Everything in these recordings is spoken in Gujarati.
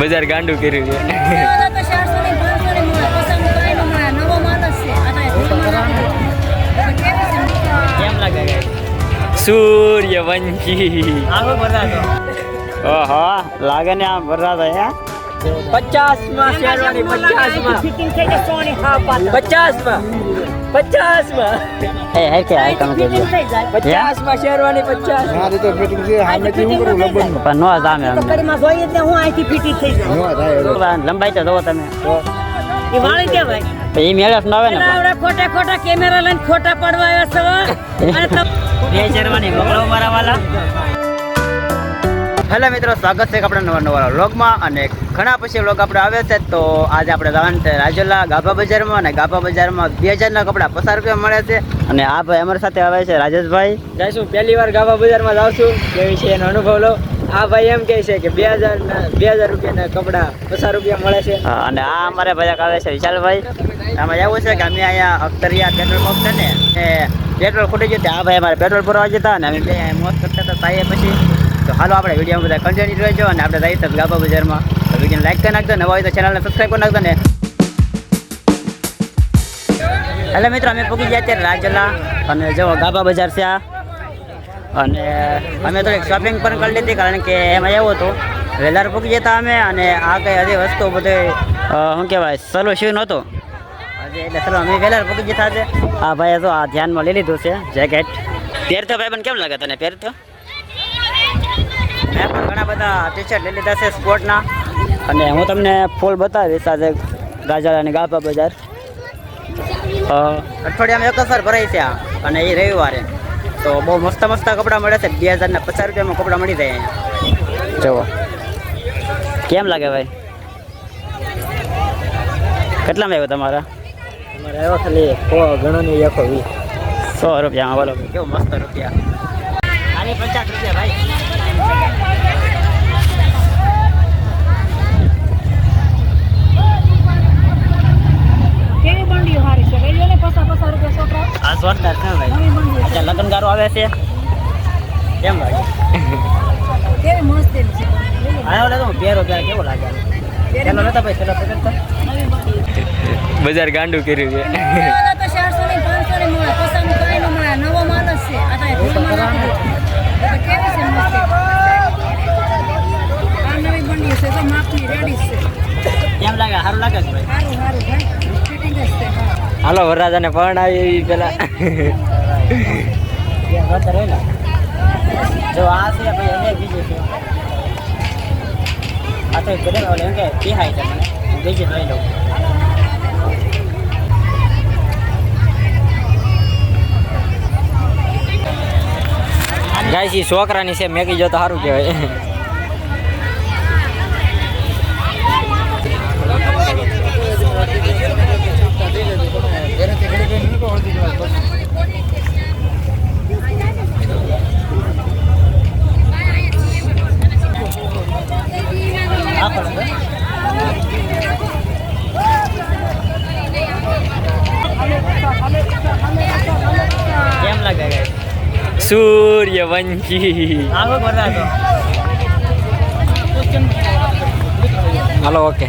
બજાર ગાંડું કર્યું છે. આ સૂર્યવંશી. ઓહો લાગે ને આમ ભરતા હે. પચાસમાં શેરવાની પચાસમાં પચાસમાં પચાસમાં એ હે કે આ તમે કહેજો પચાસમાં શેરવાની પચાસ મારે તો ફિટિંગ છે સામેથી હું કરું લબનનું પણ નો જોઈએ એટલે હું થઈ જાઉં. ન થાય લંબાઈ તો જોવો તમે. એ વાળી કેવાય તો એ મેળસ ન આવે ને આવડા ખોટા ખોટા કેમેરા લઈને ખોટા પડવા આવ્યા છે. અને બે શેરવાની મોકલો મારા વાલા. હેલો મિત્રો સ્વાગત છે આપણા નવા નવા વ્લોગમાં અને ઘણા પછી વ્લોગ આપણે આવે છે તો આજે આપણે જવાનું છે રાજુલા ગાભા બજારમાં અને ગાભા બજારમાં બે હજારના કપડા પચાસ રૂપિયા મળે છે અને આ ભાઈ અમારી સાથે આવે છે રાજેશભાઈ. જઈશું પહેલી વાર ગાભા બજારમાં જાઉં છું એ વિશે એનો અનુભવ લો. આ ભાઈ એમ કહે છે કે બે હજાર બે હજાર રૂપિયાના કપડાં પચાસ રૂપિયા મળે છે. અને આ અમારે ભાઈ આવે છે વિશાલભાઈ. આમાં એવું છે કે અમે અહીંયા અખ્તરિયા પેટ્રોલ પંપ છે ને પેટ્રોલ ખૂટી ગયું આ ભાઈ અમારે પેટ્રોલ ભરવા જતા અને અમે બે મોત કરતા હતા તાઈએ પછી. તો હાલો આપણે વીડિયો બધા કન્ટિન્યુ રહેજો અને આપણે જઈશું ગાભા બજારમાં. તો વીડિયો લાઈક કરી નાખજો, નવા હોય તો ચેનલને સબસ્ક્રાઈબ કરી નાખજો ને. એટલે મિત્રો, અમે પૂકી ગયા અત્યારે રાજલા અને જો ગાભા બજાર છે આ. અને અમે થોડીક શોપિંગ પણ કરી લીધી કારણ કે એમાં એવું હતું વહેલાર પૂકી જતા અમે અને આ કઈ હજી વસ્તુ બધે શું કહેવાય સલો શું નહોતો. એટલે ચલો અમે વેલાર પૂકી જતા છે આ ભાઈએ તો આ ધ્યાનમાં લઈ લીધું છે જેકેટ પહેરતો ભાઈ પણ કેમ લાગે તને પહેરતો મેં પણ ઘણા બધા ટી શર્ટ લઈ લીધા છે સ્પોર્ટના. અને હું તમને ફૂલ બતાવીશ આજે ગાજર અને ગાભા બજાર. અઠવાડિયામાં એક અસર ભરાય છે અને એ રવિવારે. તો બહુ મસ્ત મસ્ત કપડાં મળે છે. બે હજારના પચાસ રૂપિયામાં કપડાં મળી જાય અહીંયા. જુઓ. કેમ લાગે ભાઈ? કેટલામાં આવ્યો તમારા? અમારે આવ્યો ખાલી સો ગણો નહીં એકસો વીસ. સો રૂપિયામાં બોલો. કેવું મસ્ત રૂપિયા ખાલી પચાસ રૂપિયા ભાઈ કેવી બંડીઓ હારી છે લઈ લો ને પસા પસા રૂપિયા છોકરા આ જોરદાર છે ભાઈ. અચ્છા લગ્નગારો આવે છે. કેમ ભાઈ? કેવી મસ્ત છે. આ ઓલા તો પહેરો ત્યારે કેવો લાગે? પેલો નતો ભાઈ પેલો પેલો તો. બજાર ગાંડું કર્યું છે. કેમ લાગે? સારું લાગે છે ભાઈ? સારું સારું ભાઈ. ફિટિંગ જ છે. હા હાલો વરરાજાને પણ આવી પેલા. જો આ છે ભાઈ એને બીજું છે. આ તો બધે ઓલે એમ કે તિહાઈ છે મને. હું બીજી લઉં. ગાય છોકરાની છે મેગી જો તો સારું કહેવાય. આ પણ છે. કેમ લાગે? સૂર્યવંશી હાલો ઓકે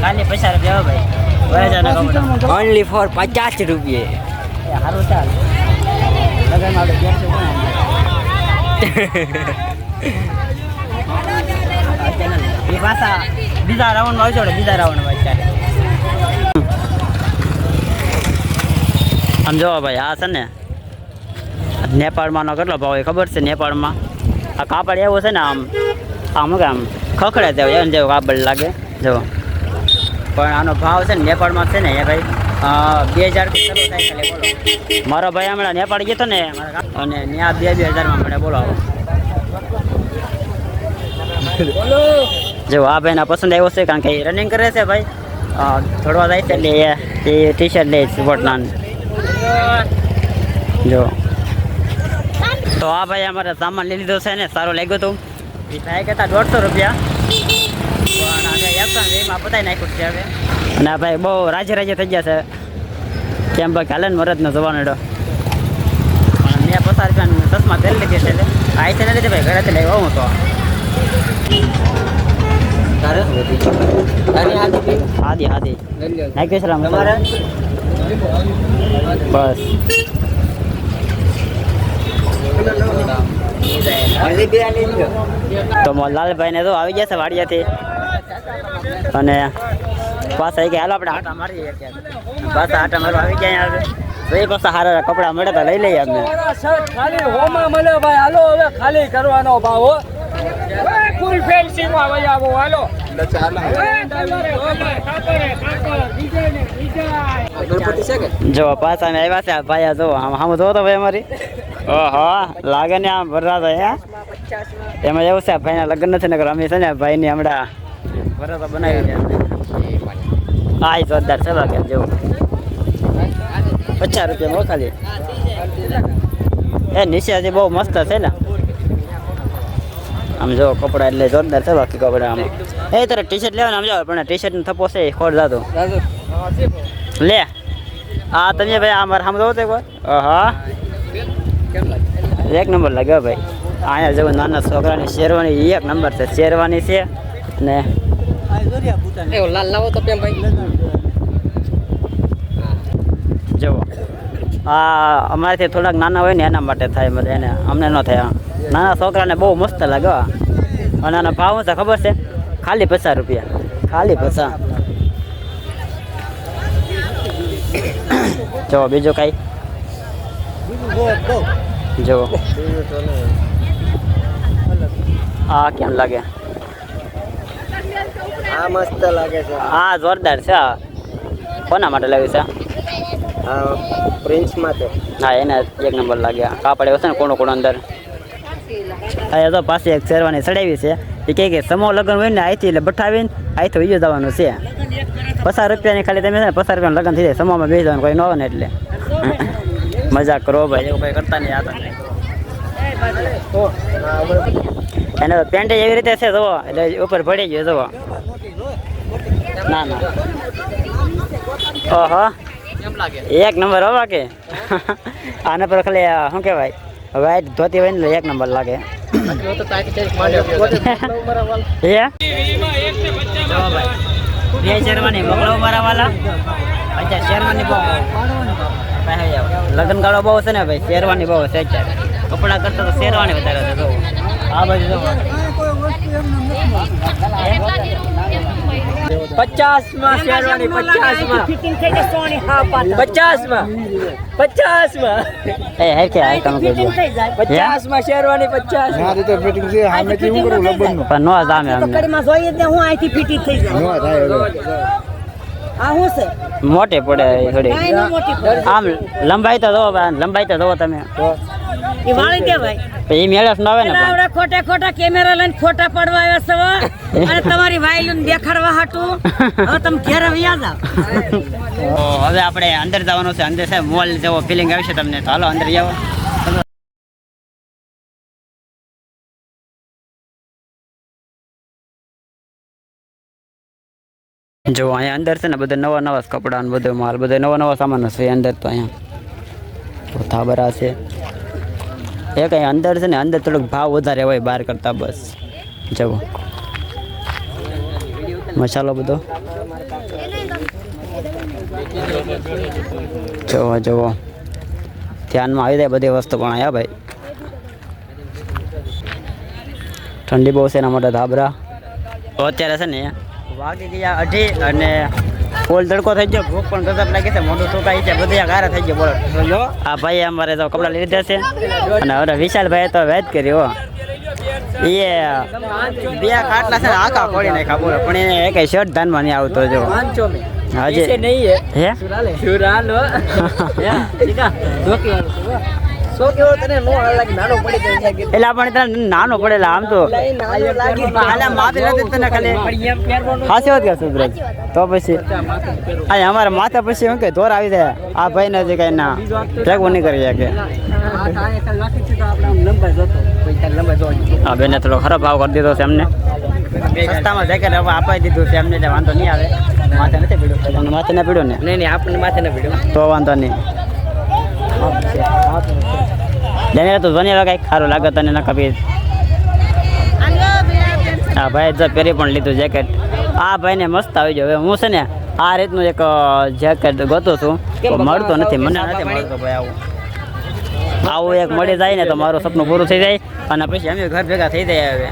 કાલે પૈસા જવા ભાઈ ઓનલી ફોર પચાસ રૂપિયે. બીજા રાઉન્ડમાં આવજો બીજા અત્યારે. આમ જોવો ભાઈ આ છે ને નેપાળમાંનો કેટલો ભાવ હોય ખબર છે નેપાળમાં? આ કાપડ એવું છે ને આમ આમ કે આમ ખખડે તેવું એમ જેવું કાપડ લાગે. જો પણ આનો ભાવ છે ને નેપાળમાં છે ને એ ભાઈ બે હજારથી શરૂ થાય મારો ભાઈ હમણાં નેપાળ ગયો હતો ને અને ત્યાં બે બે હજારમાં મને બોલો જો આ ભાઈને પસંદ આવ્યો છે, કારણ કે એ રનિંગ કરે છે ભાઈ. થોડવા જાય છે એટલે એ- ટી શર્ટ લે છે સ્પોર્ટના જો. તો આ ભાઈ અમારે સામાન લઈ લીધો છે ને, સારું લાગ્યું હતું. ભાઈ કહેતા દોઢસો રૂપિયા. ને વીસમાં પતાવી નાખ્યું છે હવે. અને આ ભાઈ બહુ રાજી રાજી થઈ ગયા છે. કેમ ભાઈ કાલે ને મરદ નો જવાનો એડો. પણ મેં પચાસ રૂપિયાનું ચશ્મા પહેરી લીધી છે આ છે ને લીધે ભાઈ ઘરેથી લઈ આવું તો. આદિ આદિ નાખ્યું છે રામ તમારે? બસ. તો મોહનલાલભાઈ ને તો આવી ગયા છે વાડિયાથી. અને પાછા કે હાલો આપણે આટા મારીએ પાછા આટા મારવા આવી ગયા આવે તો એ પાછા સારા કપડાં મળે તો લઈ લઈએ અમને ખાલી હોમાં મળે ભાઈ. હાલો હવે ખાલી કરવાનો ભાવ હો. ફૂલમાં ભાઈ આવો હાલો. જો પાછા અમે આવ્યા છે. આ ભાઈ આ જો આમ આમ જોવો તો ભાઈ અમારી. ઓહો લાગે ને આમ ભરતા હે? એમાં એવું છે આ ભાઈના લગ્ન નથી ને અમે છે ને ભાઈની હમણાં બનાવી હા, એ જોરદાર છે બાકી જેવું. પચાસ રૂપિયા હો ખાલી. એ નિશાજી બહુ મસ્ત છે ને. આમ જો કપડા એટલે જોરદાર છે બાકી કપડા આમ. એ તારે ટી શર્ટ લેવાના, આમ પણ ટી શર્ટ થપો છે ખોટ જાતો. લે. આ તમે ભાઈ, આ મારે સામે તો હા એક નંબર લાગ્યો ભાઈ. અહીંયા જેવું નાના છોકરાની શેરવાની, એક નંબર છે, શેરવાની છે. ને. એ લાલ લાવો તો કેમ ભાઈ. જુઓ. આ અમારાથી થોડાક નાના હોય ને એના માટે થાય મતલબ એને. અમને ન થાય. નાના છોકરાને બહુ મસ્ત લાગે. અને આના ભાવ છે ખબર છે? ખાલી પચાસ રૂપિયા. ખાલી પચાસ. જો બીજું કઈ? જુઓ. આ કેમ લાગે? આ મસ્ત લાગે છે. હા જોરદાર છે કોના માટે લાવ્યું છે? હા પ્રિન્સ માટે. હા એને એક નંબર લાગ્યા કાપડ એવો છે ને કોણો કોણો અંદર. હા એ તો પાસે એક શેરવાની ચડાવી છે. એ કહે કે સમો લગ્ન હોય ને અહીંથી એટલે બઠાવીને અહીંથી બીજું જવાનું છે. પચાસ રૂપિયાની ખાલી તમે છે ને પચાસ રૂપિયાનું લગ્ન થઈ જાય સમૂહમાં બેસી જવાનું કોઈ ન હોય ને એટલે. મજાક કરો ભાઈ એવું કંઈ કરતા નહીં આ એને તો પેન્ટ એવી રીતે છે જુઓ. એટલે ઉપર ભળી ગયો જુઓ. ના ના. ઓહો. કેમ લાગે? એક નંબર હો કે આના પર ખાલી શું કહેવાય? વ્હાઈટ ધોતી હોય ને એક નંબર લાગે. બે શેરવાની બગડો મારા વાલા? અચ્છા શેરવાની બહુ. લગ્ન ગાળો બહુ છે ને ભાઈ શેરવાની બહુ છે અત્યારે. કપડા કરતા તો શેરવાની વધારે છે આ બાજુ પચાસમાં શેરવાની પચાસમાં પચાસમાં પચાસમાં એ હે કે આ કામ કરજો પચાસમાં શેરવાની પચાસ આ રીતે ફિટિંગ છે સામેથી શું કરું લગ્નનું પણ નો જામે અમને. કડીમાં જોઈએ જ ને હું અહીંથી ફીટી થઈ જાય ન થાય હવે. આ શું છે? મોટે પડે એ થોડી. કાંઈ ન મોટી પડે. આમ લંબાઈ તો જોવો ભાઈ, લંબાઈ તો જોવો તમે. એ વાળી દે ભાઈ? તો એ મેળસ ન આવે ને પેલા પણ આવડા ખોટા ખોટા કેમેરા લઈને ફોટા પડવા આવ્યા છો અને તમારી વાયલું દેખાડવા હાટું. હવે તમે ઘેર વ્યા જાવ તો હવે આપણે અંદર જવાનું છે. અંદર છે મોલ જેવો ફિલિંગ આવશે તમને. તો હાલો અંદર જાઓ. જો અહીંયા અંદર છે ને બધા નવા નવા કપડાં ને બધો માલ બધો નવા નવા સામાન છે અંદર તો અહીંયા. તો થાબરા છે. એ કંઈ અંદર છે ને, અંદર થોડોક ભાવ વધારે હોય બહાર કરતા બસ. જવો મસાલો બધો. જુઓ જુઓ. ધ્યાનમાં આવી જાય બધી વસ્તુ પણ આયા ભાઈ. ઠંડી બહુ છે એના માટે ધાબરા. અત્યારે છે ને, વાગી ગયા અઢી અને ફૂલ તડકો થઈ ગયો ભૂખ પણ ગજબ લાગી છે મોઢું સુકાઈ છે બધા ગારા થઈ ગયો બોલો. જો આ ભાઈ અમારે તો કપડાં લીધા છે. અને હવે વિશાલભાઈ તો વેદ કર્યો એ બે ખાટલા છે આખા પડી નાખ્યા બોલો. પણ એને એક શર્ટ ધાનમાં નહીં આવતો જો. હજી. નહીં હે? સુરાલો. એટલે આપણે તને નાનો પડેલા આમ તો. પણ હાસે હોત ગયા સુબ્રજ તો પછી આ અમારા માથા પછી શું કે? ધોર આવી જાય. આ ભાઈ નથી કઈ ના. ભેગું નહીં કરી શકે. હા બેને થોડો ખરાબ ભાવ કરી દીધો છે એમને. સસ્તામાં જેકેટ હવે અપાઈ દીધું છે એમને એટલે વાંધો નહીં આવે. માથે નથી પીડ્યો. માથે ના પીડ્યો ને? નહીં નહીં આપણને માથે ન પીડ્યો તો વાંધો નહીં. જેને તો જોઈને કંઈક સારું લાગે તને ના આ ભાઈ જો પહેરી પણ લીધું જેકેટ આ ભાઈને મસ્ત આવી ગયો. હવે હું છે ને આ રીતનું એક જેકેટ ગોતું છું. મળતો નથી, મને નથી મળતો ભાઈ આવું. આવું એક મળી જાય ને તો મારું સપનું પૂરું થઈ જાય. અને પછી અમે ઘર ભેગા થઈ જાય હવે.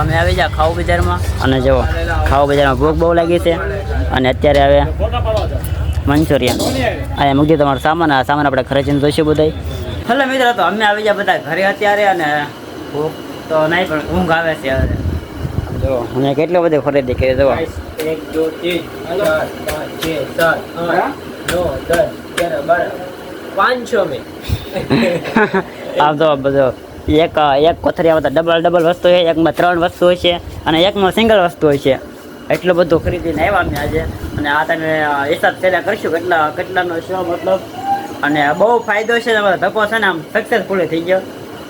અમે આવી જા ખાવ બજારમાં. અને જુઓ, ખાવ બજારમાં ભૂખ બહુ લાગી છે. અને અત્યારે હવે મંચુરિયન. અહીંયા મૂકી તમારો સામાન આ સામાન આપણે ઘરે જઈને જોઈશું બધાય. હલો મિત્રો તો અમે આવી ગયા બધા ઘરે અત્યારે અને ભૂખ તો નહીં પણ ઊંઘ આવે છે હવે. જો અમે કેટલો બધો ખરીદી કરી જુઓ. એક દો ત્રણ ચાર પાંચ છ સાત આઠ નવ દસ અગિયાર બાર પાંચ છ મે. આમ તો બધો. એક એક કોથરી આવતા ડબલ ડબલ વસ્તુ છે એકમાં ત્રણ વસ્તુ હોય છે અને એકમાં સિંગલ વસ્તુ હોય છે. એટલું બધું ખરીદીને આવ્યા અમે આજે. અને આ તમે હિસાબ પહેલાં કરશું કેટલા કેટલાનો શું મતલબ. અને બહુ ફાયદો છે તમારો ધક્કો છે ને આમ સક્સેસફુલ થઈ ગયો.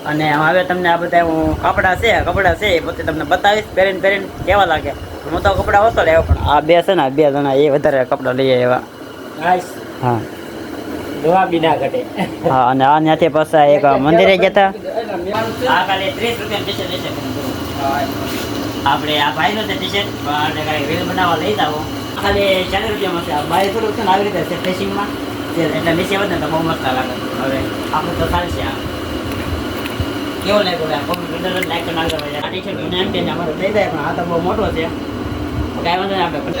અને હવે તમને આ બધા હું કપડાં છે કપડાં છે એ પોતે તમને બતાવીશ પહેરીને પહેરીને કેવા લાગે. હું તો કપડાં ઓછો લેવો પણ આ બે છે ને આ બે જણા એ વધારે કપડાં લઈએ એવા હા. બી ના ઘટે. હા અને આ ત્યાંથી પાછા એક મંદિરે ગયા હતા. આ ત્રીસ રૂપિયા આપણે આ ભાઈનો છે ટી શર્ટ આપણે કાંઈ રીલ બનાવવા લઈ જાઓ. ખાલી ચાલીસ રૂપિયામાં છે બાય થોડુંક છે ને આવી રીતે છે ફેશિંગમાં એટલે નીચે વધે તો બહુ મસ્ત લાગે. હવે આપણું તો ચાલશે આ. કેવો લાગ્યો આ કોમેન્ટ અંદર લાઈક કરી નાખજો ભાઈ. આ ટી શર્ટ મને એમ કે અમારો લઈ જાય પણ આ તો બહુ મોટો છે. કાંઈ વાંધો નહીં આપણે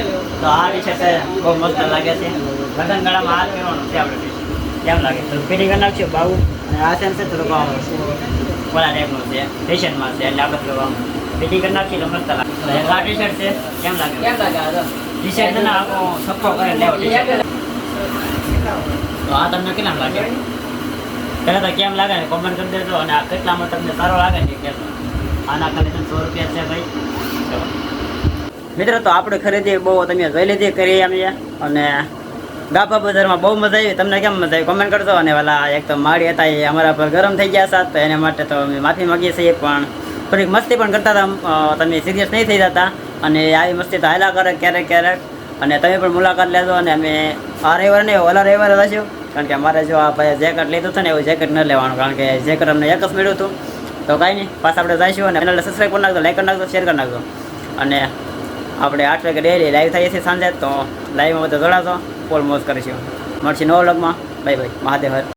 તો આ ટી શર્ટ બહુ મસ્ત લાગે છે. લગન ગાળામાં હાથ પહેરવાનું છે આપણે કેમ લાગે? તો ફિટિંગ કરી નાખશું બાબુ અને આ સેન્સ છે થોડુંક ઓલા ટાઈપનું છે ફેશનમાં છે, એટલે આપણે થોડું ફિટિંગ કરી નાખી તો મસ્ત લાગે. ટી શર્ટ છે? કેમ લાગે? કેમ લાગે ટી શર્ટ ને આખો સપ્પો કરે લેવો ટી શર્ટ તો આ તમને કેમ લાગે? પહેલાં તો કેમ લાગે ને કોમેન્ટ કરી દેજો અને આ કેટલામાં તમને સારો લાગે ને કે આના કલેક્શન સો રૂપિયા છે ભાઈ. મિત્રો તો આપણે ખરીદી બહુ તમે જોઈ લીધી કરી અમે અને ગાપા બજારમાં બહુ મજા આવી. તમને કેમ મજા આવી? કોમેન્ટ કરજો. અને વાલા એક તો માળી હતા એ અમારા પર ગરમ થઈ ગયા સાત તો એના માટે તો અમે માફી માગીએ છીએ પણ થોડીક મસ્તી પણ કરતા હતા. તમે સિરિયસ નહીં થઈ જતા. અને આવી મસ્તી તો હાલા કરે ક્યારેક ક્યારેક. અને તમે પણ મુલાકાત લેજો અને અમે આ રવિવારે નહીં, ઓલા રવિવારે જશું કારણ કે અમારે જો આ ભાઈ જેકેટ લીધું હતું ને, એવું જેકેટ ન લેવાનું. કારણ કે જેકેટ અમને એક જ મળ્યું હતું. તો કાંઈ નહીં, પાછા આપણે જઈશું અને ચેનલને સબસ્ક્રાઈબ કરી નાખજો લાઈક કરી નાખજો શેર કરી નાખજો. અને આપણે આઠ વાગે ડેલી લાઈવ થઈએ છીએ સાંજે, તો લાઈવમાં બધા જોડાશો. મોજ કરીશું. મળશે નવો લગમાં બાય બાય મહાદેવ